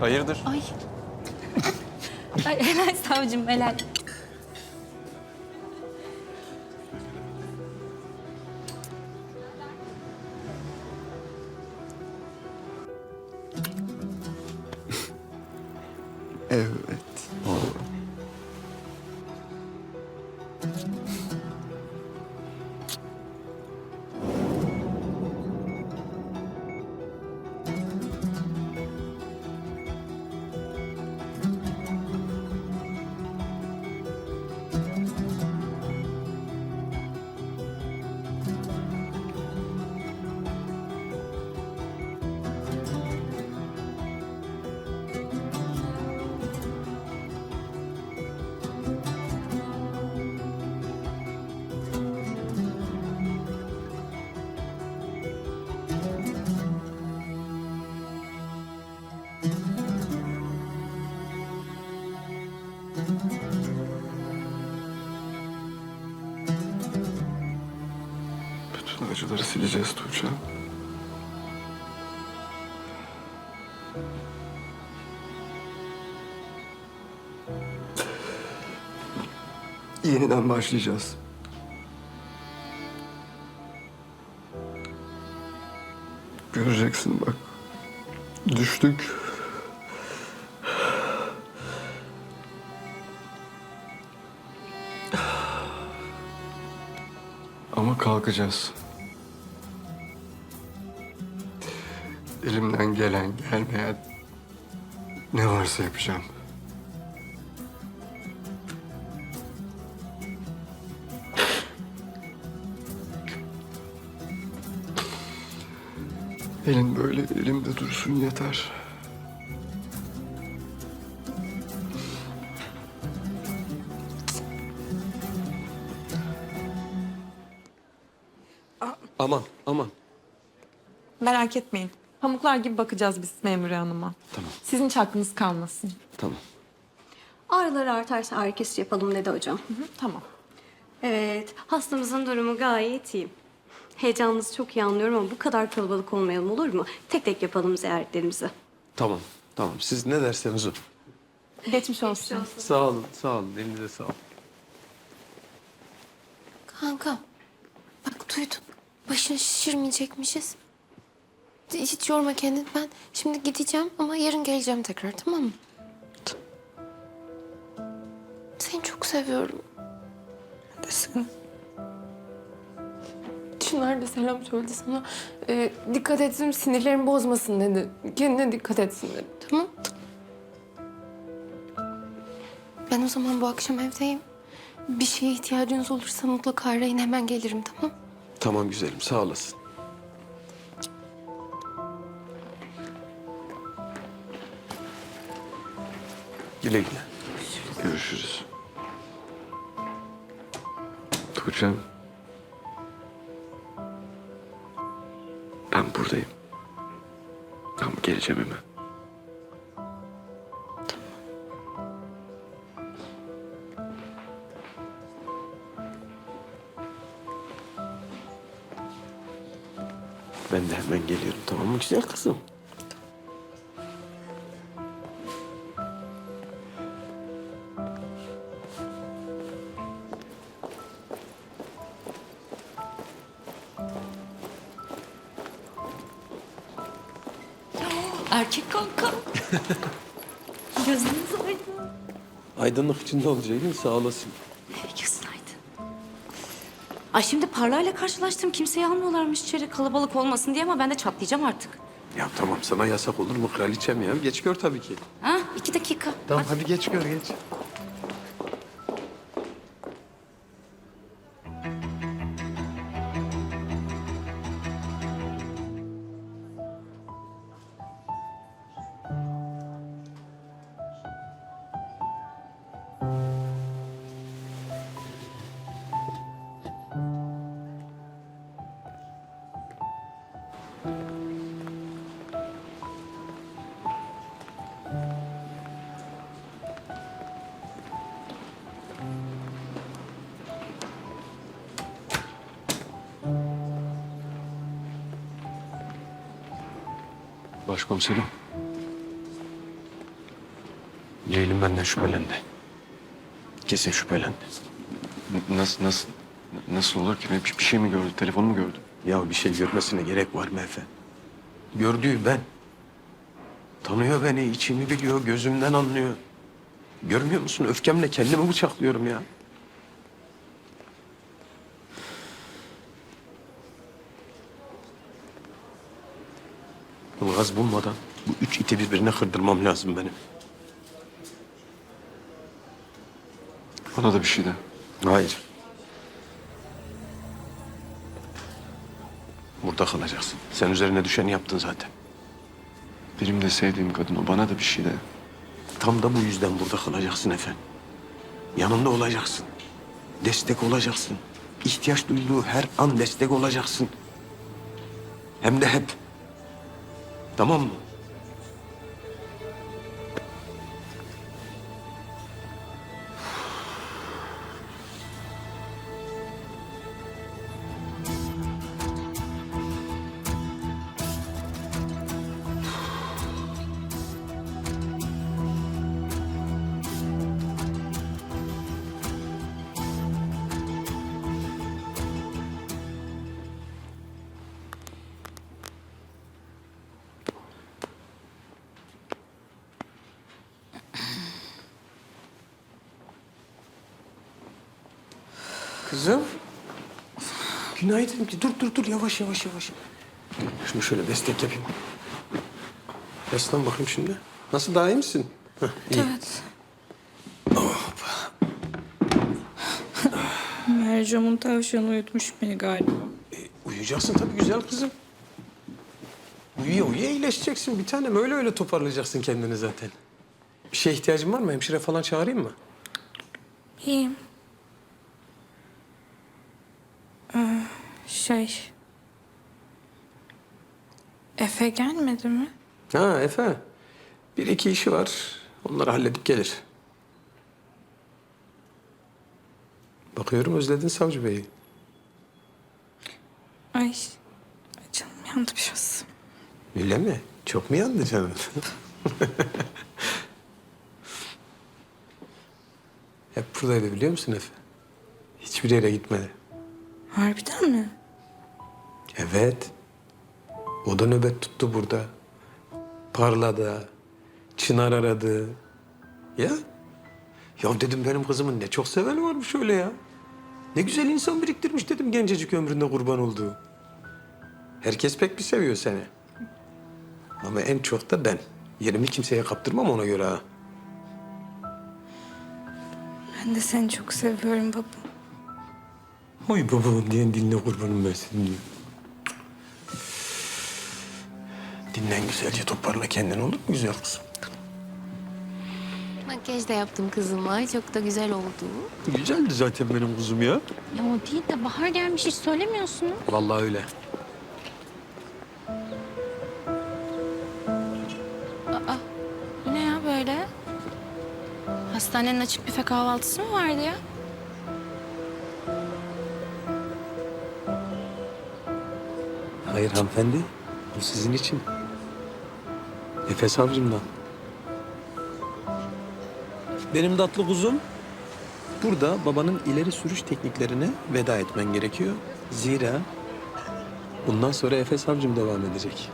Hayırdır? Ay. Ay helal savcım helal. Acıları sileceğiz Tuğçe. Yeniden başlayacağız. Göreceksin bak. Düştük. Ama kalkacağız. Elimden gelen gelmeyen ne varsa yapacağım. Elin böyle elimde dursun yeter. Aman aman. Merak etmeyin. Pamuklar gibi bakacağız biz memur hanıma. Tamam. Sizin hiç aklınız kalmasın. Tamam. Ağrıları artarsa ağrı kesici yapalım dedi hocam. Hı, tamam. Evet, hastamızın durumu gayet iyi. Heyecanınızı çok iyi anlıyorum ama bu kadar kalabalık olmayalım olur mu? Tek tek yapalım ziyaretlerimizi. Tamam. Tamam. Siz ne derseniz o. Geçmiş olsun. Sağ olun. Sağ olun. Elinize sağ olun. Kanka bak duydun. Başını şişirmeyecekmişiz. Hiç yorma kendini. Ben şimdi gideceğim ama yarın geleceğim tekrar tamam mı? Seni çok seviyorum. Neredesin? Çınar da selam söyledi sana. Ee, dikkat etsin sinirlerimi bozmasın dedi. Kendine dikkat etsin dedi. Tamam. Ben o zaman bu akşam evdeyim. Bir şeye ihtiyacınız olursa mutlaka arayın hemen gelirim tamam Tamam güzelim. Sağ olasın. Güle güle. Görüşürüz. Tuğçe'm. Ben buradayım. Tamam geleceğim hemen. Ben de hemen geliyorum. Tamam mı güzel kızım? Gözünüz aydın. Aydınlık içinde olacaktın. Sağ olasın. Gözün aydın. Ay şimdi parlayla karşılaştım. Kimseyi almıyorlarmış içeri kalabalık olmasın diye ama ben de çatlayacağım artık. Ya tamam sana yasak olur mu kraliçem ya? Geç gör tabii ki. Ha iki dakika. Tamam hadi geç gör geç. Başkomiserim. Kesin benden şüphelendi. Kesin şüphelendi. Nasıl, nasıl, nasıl olur ki? Bir, bir şey mi gördü? Telefonu mu gördü? Ya bir şey görmesine gerek var mı Efe? Gördüğü ben. Tanıyor beni, içimi biliyor, gözümden anlıyor. Görmüyor musun? Öfkemle kendimi bıçaklıyorum ya. Ilgaz bulmadan bu üç iti birbirine kırdırmam lazım benim. Bana da bir şey de. Hayır. Burada kalacaksın. Sen üzerine düşeni yaptın zaten. Benim de sevdiğim kadın o. Bana da bir şey de. Tam da bu yüzden burada kalacaksın efendim. Yanında olacaksın. Destek olacaksın. İhtiyaç duyduğu her an destek olacaksın. Hem de hep. Tamam mı? Kızım. Günaydın. Dur dur dur yavaş yavaş yavaş. Şunu şöyle destek yapayım. Yaslan bakayım şimdi. Nasıl daha iyi misin? Heh, iyi. Evet. Mercam'ın tavşanı uyutmuş beni galiba. Uyuyacaksın tabii güzel kızım. Uyuya uyuya iyileşeceksin bir tanem. Öyle öyle toparlayacaksın kendini zaten. Bir şeye ihtiyacın var mı? Hemşire falan çağırayım mı? İyiyim. Ee, şey... Efe gelmedi mi? Ha Efe. Bir iki işi var. Onları halledip gelir. Bakıyorum özledin Savcı Bey'i. Ay canım yandı biraz. Öyle mi? Çok mu yandı canım? Hep buradaydı biliyor musun Efe? Hiçbir yere gitmedi. Harbiden mi? Evet. O da nöbet tuttu burada. Parladı. Çınar aradı. Ya? Ya dedim benim kızımın ne çok seveni varmış öyle ya. Ne güzel insan biriktirmiş dedim gencecik ömründe kurban olduğu. Herkes pek bir seviyor seni. Ama en çok da ben. Yerimi kimseye kaptırmam ona göre ha. Ben de seni çok seviyorum baba. Oy babamın diyen diline kurbanım ben senin diyor. Dinlen güzelce toparla kendini olur mu güzel kızım? Makyaj da yaptım kızıma. Çok da güzel oldu. Güzeldi zaten benim kuzum ya. Ya o değil de bahar gelmiş hiç söylemiyorsunuz. Vallahi öyle. Bu ne ya böyle? Hastanenin açık büfe kahvaltısı mı vardı ya? Hayır hanımefendi. Bu sizin için. Efe savcımdan. Benim tatlı kuzum. Burada babanın ileri sürüş tekniklerine veda etmen gerekiyor. Zira bundan sonra Efe savcım devam edecek.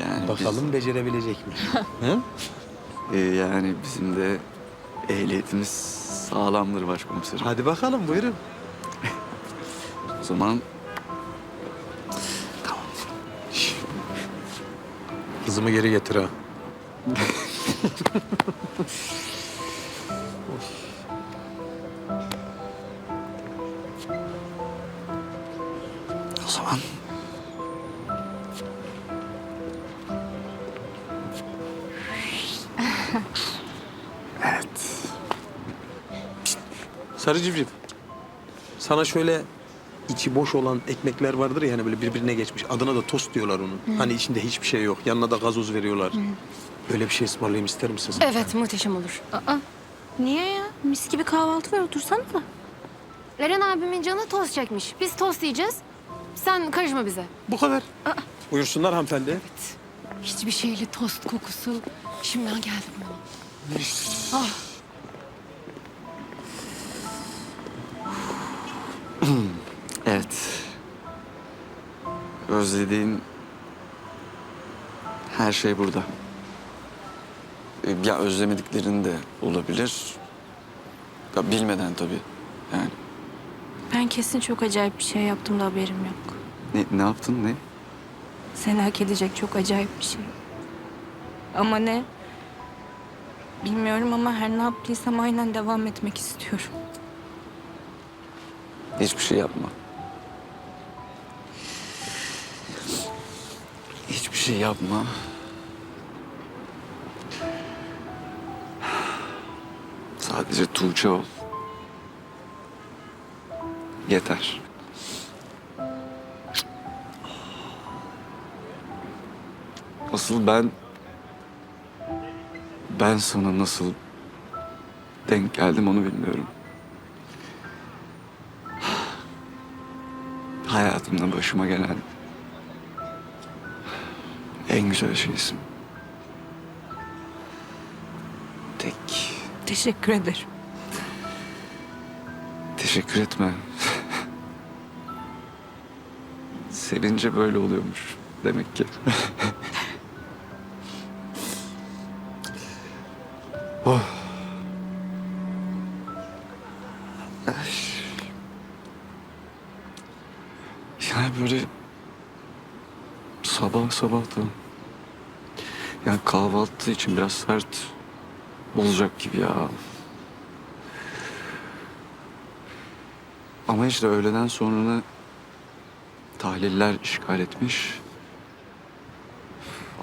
Yani Bakalım becerebilecek mi? Hı? biz- e, yani bizim de ehliyetimiz sağlamdır başkomiserim. Hadi bakalım buyurun. O zaman Kızımı geri getir ha. o zaman evet. Sarı civciv. Sana şöyle içi boş olan ekmekler vardır ya hani böyle birbirine geçmiş. Adına da tost diyorlar onun. Hani içinde hiçbir şey yok. Yanına da gazoz veriyorlar. Öyle bir şey ısmarlayayım ister misin? sen? Evet muhteşem olur. Aa, niye ya? Mis gibi kahvaltı var otursana da. Eren abimin canı tost çekmiş. Biz tost yiyeceğiz. Sen karışma bize. Bu kadar. Buyursunlar hanımefendi. Hiçbir şeyli tost kokusu şimdiden geldi burnuma. Evet. Özlediğin her şey burada. Ee, Ya özlemediklerin de olabilir. Ya bilmeden tabii. Yani Ben kesin çok acayip bir şey yaptım da haberim yok. ne, ne yaptın ne? Seni hak edecek çok acayip bir şey. Ama ne? Bilmiyorum ama her ne yaptıysam aynen devam etmek istiyorum. Hiçbir şey yapma. Şey yapma. Sadece Tuğçe ol. Yeter. Asıl ben... Ben sana nasıl denk geldim onu bilmiyorum. hayatımda başıma gelen en güzel şeysin. Tek Teşekkür ederim. teşekkür etme. Sevince böyle oluyormuş demek ki. oh. Ay. Yani böyle sabah sabah da yani kahvaltı için biraz sert olacak gibi ya. Ama işte öğleden sonra tahliller işgal etmiş.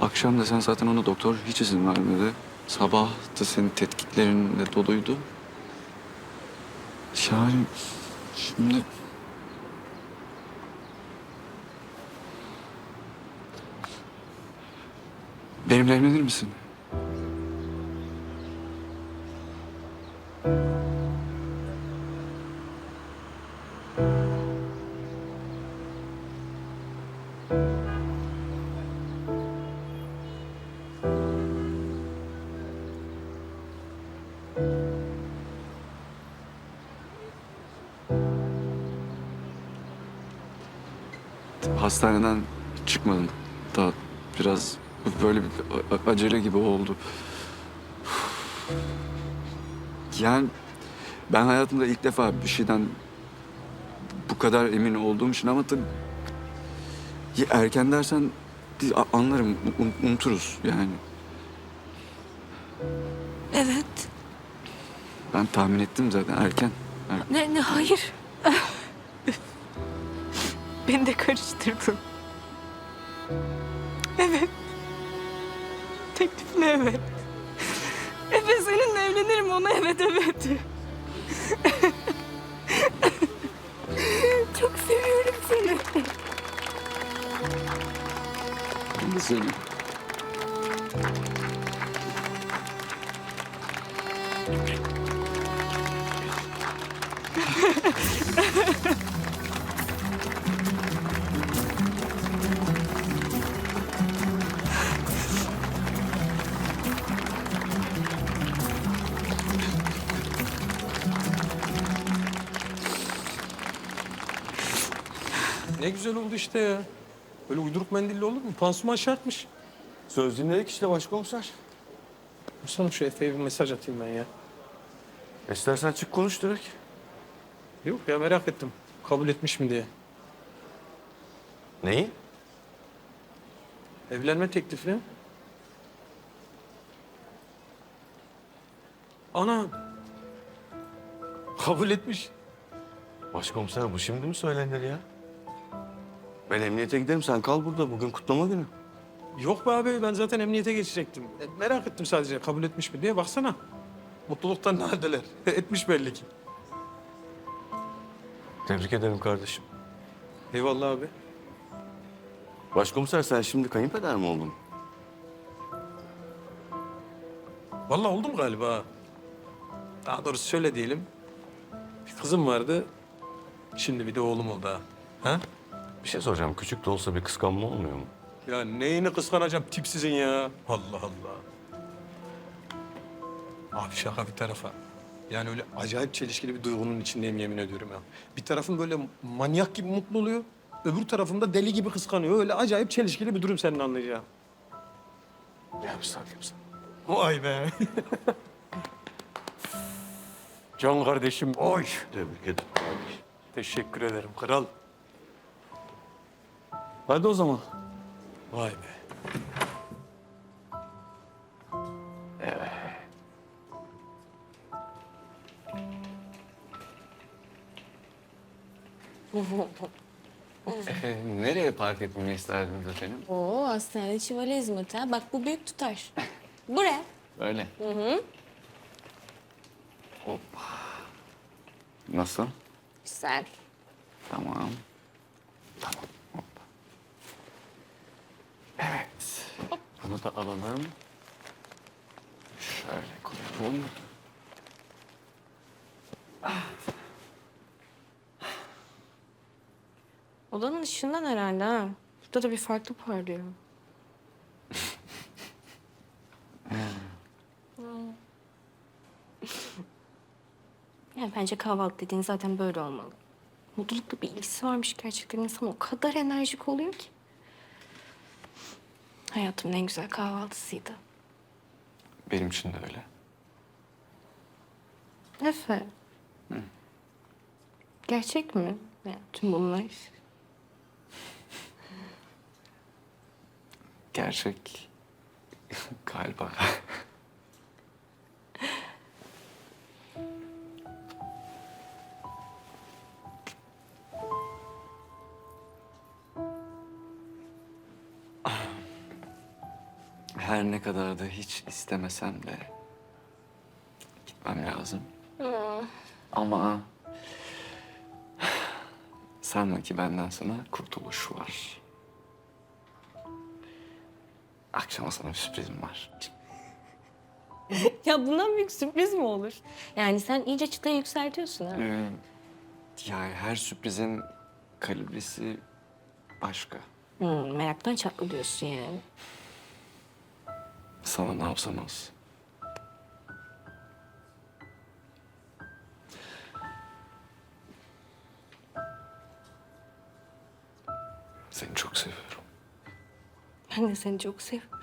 Akşam da sen zaten ona doktor hiç izin vermedi. Sabah da senin tetkiklerinle doluydu. Yani şimdi benimle evlenir misin? Hastaneden çıkmadım. Daha biraz böyle bir acele gibi oldu. Yani ben hayatımda ilk defa bir şeyden bu kadar emin olduğum için ama tabii erken dersen anlarım, un- unuturuz yani. Evet. Ben tahmin ettim zaten erken. Er- Ne, ne hayır. Beni de karıştırdın. Evet. Teklifine evet. Evet seninle evlenirim ona evet evet. Çok seviyorum seni. Ben de seni. Güzel oldu işte ya. Böyle uyduruk mendille olur mu? Pansuman şartmış. Söz dinledik işte başkomiser. Sana şu Efe'ye bir mesaj atayım ben ya. İstersen çık konuş direkt. Yok ya merak ettim. Kabul etmiş mi diye. Neyi? Evlenme teklifini. Ana. Kabul etmiş. Başkomiser bu şimdi mi söylenir ya? Ben emniyete giderim sen kal burada bugün kutlama günü. Yok be abi ben zaten emniyete geçecektim. E, merak ettim sadece kabul etmiş mi diye baksana. Mutluluktan ne haldeler. etmiş belli ki. Tebrik ederim kardeşim. Eyvallah abi. Başkomiser sen şimdi kayınpeder mi oldun? Vallahi oldum galiba. Daha doğrusu şöyle diyelim. Bir kızım vardı. Şimdi bir de oğlum oldu ha. Ha? Bir şey soracağım. Küçük de olsa bir kıskanma olmuyor mu? Ya neyini kıskanacağım tipsizin ya. Allah Allah. Abi şaka bir tarafa. Yani öyle acayip çelişkili bir duygunun içindeyim yemin ediyorum ya. Bir tarafım böyle manyak gibi mutlu oluyor. Öbür tarafım da deli gibi kıskanıyor. Öyle acayip çelişkili bir durum senin anlayacağın. Yapsam yapsam. Vay be. Can kardeşim. Oy. Tebrik ederim. Teşekkür ederim kral. Hadi o zaman. Vay be. nereye park etmemi isterdiniz efendim? Oo hastane çivali hizmeti ha. Bak bu büyük tutar. Buraya. Öyle. Hı hı. Hoppa. Nasıl? Güzel. Tamam. Evet. Bunu da alalım. Şöyle koyalım. Odanın ışığından herhalde ha. Burada da bir farklı parlıyor. ya bence kahvaltı dediğin zaten böyle olmalı. Mutlulukla bir ilgisi varmış gerçekten. İnsan o kadar enerjik oluyor ki. Hayatımın en güzel kahvaltısıydı. Benim için de öyle. Efe. Gerçek mi? Yani tüm bunlar. Gerçek galiba. Her ne kadar da hiç istemesem de gitmem lazım. Ama sanma ki benden sana kurtuluş var. Akşama sana bir sürprizim var. Ya bundan büyük sürpriz mi olur? Yani sen iyice çıtayı yükseltiyorsun ha. Ee, yani her sürprizin kalibresi başka. Hmm, meraktan çatlıyorsun yani. Sana ne yapsam az. Seni çok seviyorum. Ben de seni çok seviyorum.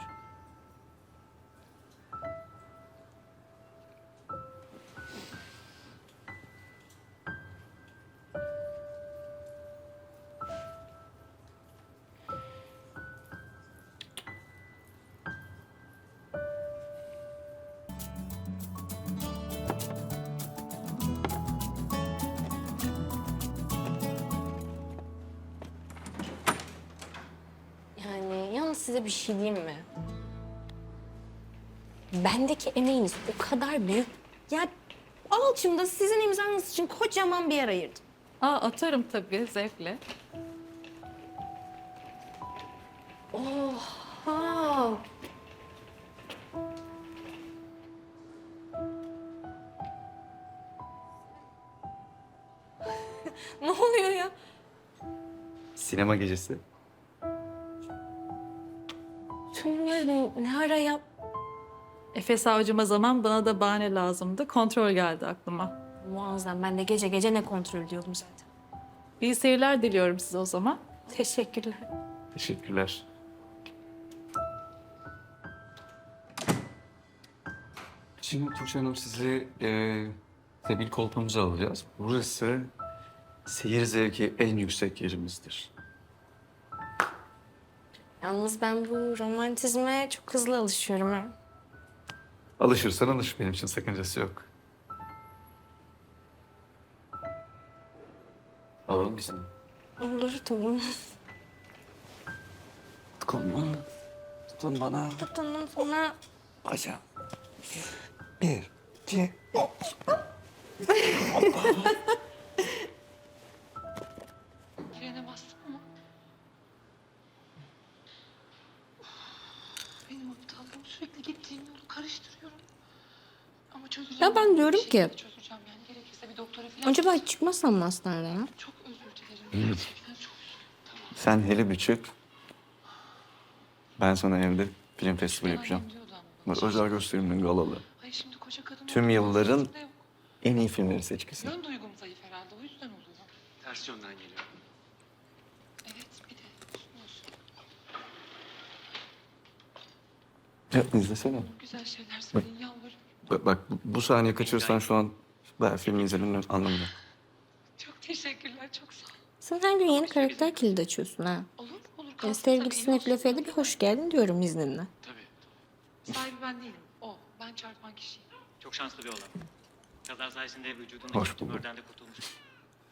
Size bir şey diyeyim mi? Bendeki emeğiniz o kadar büyük. Ya alçımda sizin imzanız için kocaman bir yer ayırdım. Aa, atarım tabii zevkle. Aa. ne oluyor ya? Sinema gecesi. Ne ara yap? Efe savcıma zaman bana da bahane lazımdı. Kontrol geldi aklıma. Muazzam. Ben de gece gece ne kontrol ediyordum zaten. İyi seyirler diliyorum size o zaman. Teşekkürler. Teşekkürler. Şimdi Tuğçe Hanım sizi e, sebil koltuğumuza alacağız. Burası seyir zevki en yüksek yerimizdir. Yalnız ben bu romantizme çok hızlı alışıyorum ha. Alışırsan alış. Benim için sakıncası yok. Alalım bizim. Olur tamam. Tutun Tutun bana. Tutundan sonra Bacağım. Bir, iki, Frene Diyorum şekilde ki- Çözeceğim yani gerekirse bir doktora falan. acaba hiç çıkmasam mı hastaneden? ha? Çok özür dilerim. Gerçekten çok Sen hele bir çık. Ben sana evde film festivali yapacağım. diyordu ama bana. Özel gösterimle galalı. Ay şimdi koca kadın Tüm yılların yok. en iyi filmleri seçkisi. Yön duygum zayıf herhalde o yüzden oluyor. Ters yönden geliyor. Evet bir de olsun. Ya, izlesene. Güzel şeyler söyleyin yalvarırım. Bak, bak bu- saniye kaçırırsan şu an bayağı filmi izlemenin anlamı yok. Çok teşekkürler çok sağ ol. Sen her gün yeni karakter kilidi açıyorsun ha. Olur olur kalsın sevgilisine tabii, iyi Eflefe'ye de olsun. bir hoş geldin diyorum izninle. Tabii. Sahibi ben değilim o. Ben çarpan kişiyim. Çok şanslı bir olan. Kaza sayesinde vücudundaki Hoş bulduk. tümörden de kurtulmuş.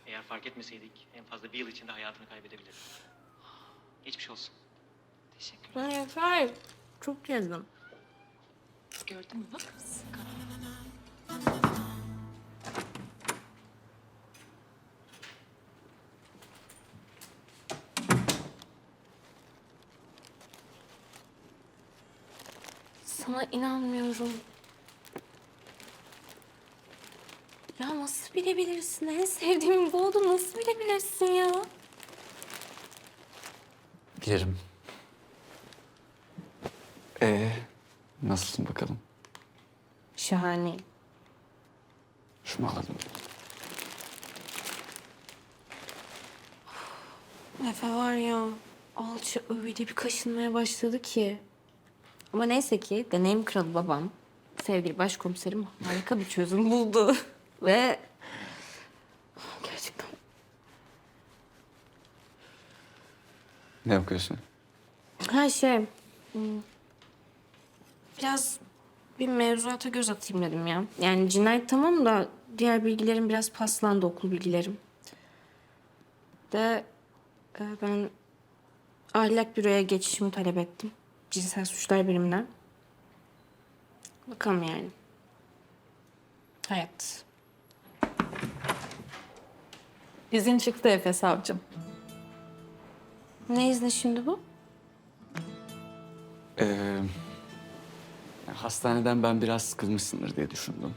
Eğer fark etmeseydik en fazla bir yıl içinde hayatını kaybedebilirdi. Geçmiş olsun. Teşekkürler. Ay Efer, çok gezdim. Gördün mü bak. Sana inanmıyorum. Ya nasıl bilebilirsin? En sevdiğim bu oldu. Nasıl bilebilirsin ya? Bilirim. Ee, nasılsın bakalım? Şahane. Şunu alalım. Efe var ya, alçı öyle bir kaşınmaya başladı ki. Ama neyse ki deneyim kralı babam, sevgili başkomiserim harika bir çözüm buldu. Ve gerçekten Ne yapıyorsun? her şey... hmm, Biraz bir mevzuata göz atayım dedim ya. Yani cinayet tamam da diğer bilgilerim biraz paslandı okul bilgilerim. De e, ben ahlak büroya geçişimi talep ettim. Cinsel suçlar birimine. Bakalım yani. Hayat. İzin çıktı Efe savcım. Ne izni şimdi bu? Ee, hastaneden ben biraz sıkılmışsındır diye düşündüm.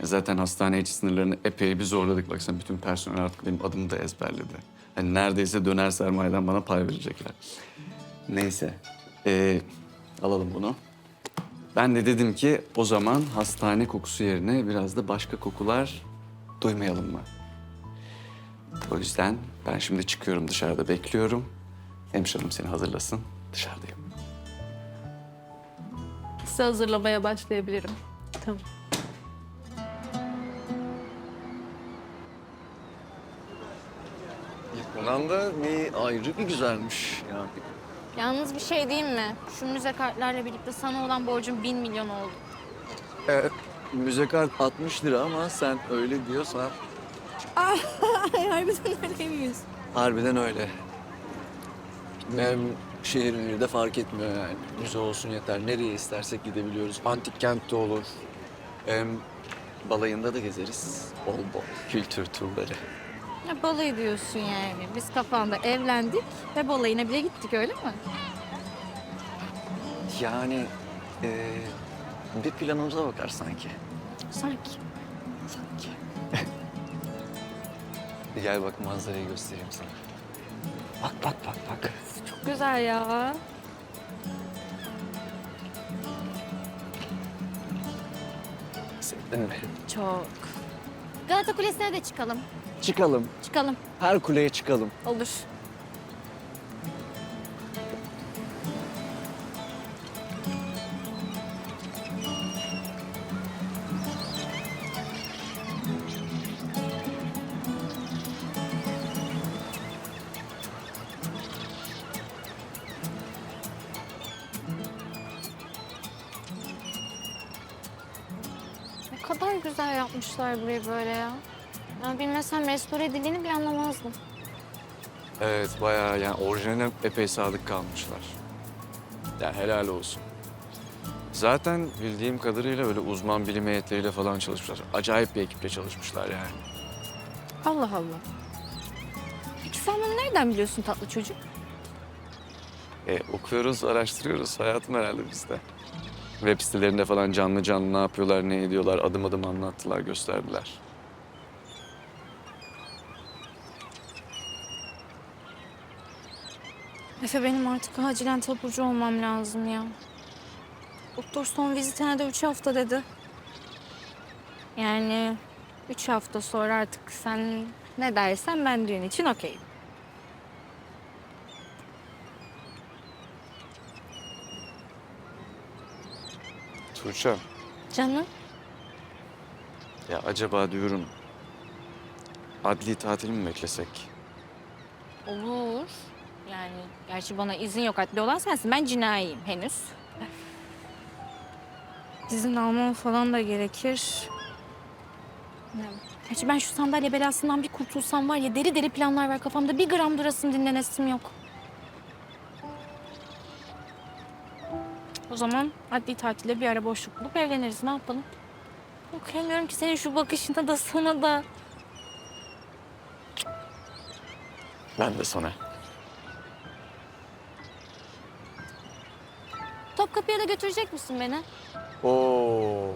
Ya Zaten hastane içi sınırlarını epey bir zorladık. Baksana bütün personel artık benim adımı da ezberledi. Yani neredeyse döner sermayeden bana pay verecekler. Neyse. Ee, alalım bunu. Ben de dedim ki o zaman hastane kokusu yerine biraz da başka kokular duymayalım mı? O yüzden ben şimdi çıkıyorum dışarıda bekliyorum. Hemşirerim seni hazırlasın. Dışarıdayım. Size hazırlamaya başlayabilirim. Tamam. Yunan da bir ayrı bir güzelmiş yani. Yalnız bir şey diyeyim mi? Şu müze kartlarla birlikte sana olan borcum bin milyon oldu. Evet, müze kart 60 lira ama sen öyle diyorsan Harbiden öyle miyiz? harbiden öyle. Hem şehir ünlü de fark etmiyor yani. Müze olsun yeter. Nereye istersek gidebiliyoruz. Antik kentte olur. Hem balayında da gezeriz. Bol bol kültür turları. Ya balayı diyorsun yani. Biz kafanda evlendik ve balayına bile gittik öyle mi? Yani eee, bir planımıza bakar sanki. Sanki. Sanki. Gel bak manzarayı göstereyim sana. Bak bak bak bak. Çok güzel ya. Sevdin mi? Çok. Galata Kulesi'ne de çıkalım. Çıkalım. Çıkalım. Her kuleye çıkalım. Olur. Ne kadar güzel yapmışlar burayı böyle ya. Ya bilmesem restore edildiğini bir anlamazdım. Evet bayağı yani orijinaline epey sadık kalmışlar. Yani helal olsun. Zaten bildiğim kadarıyla böyle uzman bilim heyetleriyle falan çalışmışlar. Acayip bir ekiple çalışmışlar yani. Allah Allah. Peki sen bunu nereden biliyorsun tatlı çocuk? E, okuyoruz, araştırıyoruz. Hayatım herhalde bizde. Web sitelerinde falan canlı canlı ne yapıyorlar, ne ediyorlar adım adım anlattılar, gösterdiler. Efe benim artık acilen taburcu olmam lazım ya. Doktor son vizitine de üç hafta dedi. Yani üç hafta sonra artık sen ne dersen ben düğün için okeyim. Tuğçe, Canım. ya acaba diyorum adli tatil mi beklesek? Olur. Yani gerçi bana izin yok adli olan sensin. Ben cinayiyim henüz. İzin almam falan da gerekir. Ya, Gerçi ben şu sandalye belasından bir kurtulsam var ya deli deli planlar var kafamda. Bir gram durasım dinlenesim yok. O zaman adli tatilde bir ara boşluk bulup evleniriz. Ne yapalım? Okuyamıyorum ki senin şu bakışına da sana da. Ben de sana. Topkapı'ya da götürecek misin beni? Oo.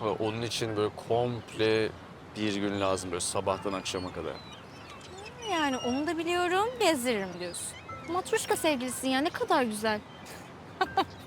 Ha, Onun için böyle komple bir gün lazım böyle sabahtan akşama kadar. Yani onu da biliyorum, gezdiririm diyorsun. Matruşka sevgilisin ya, ne kadar güzel.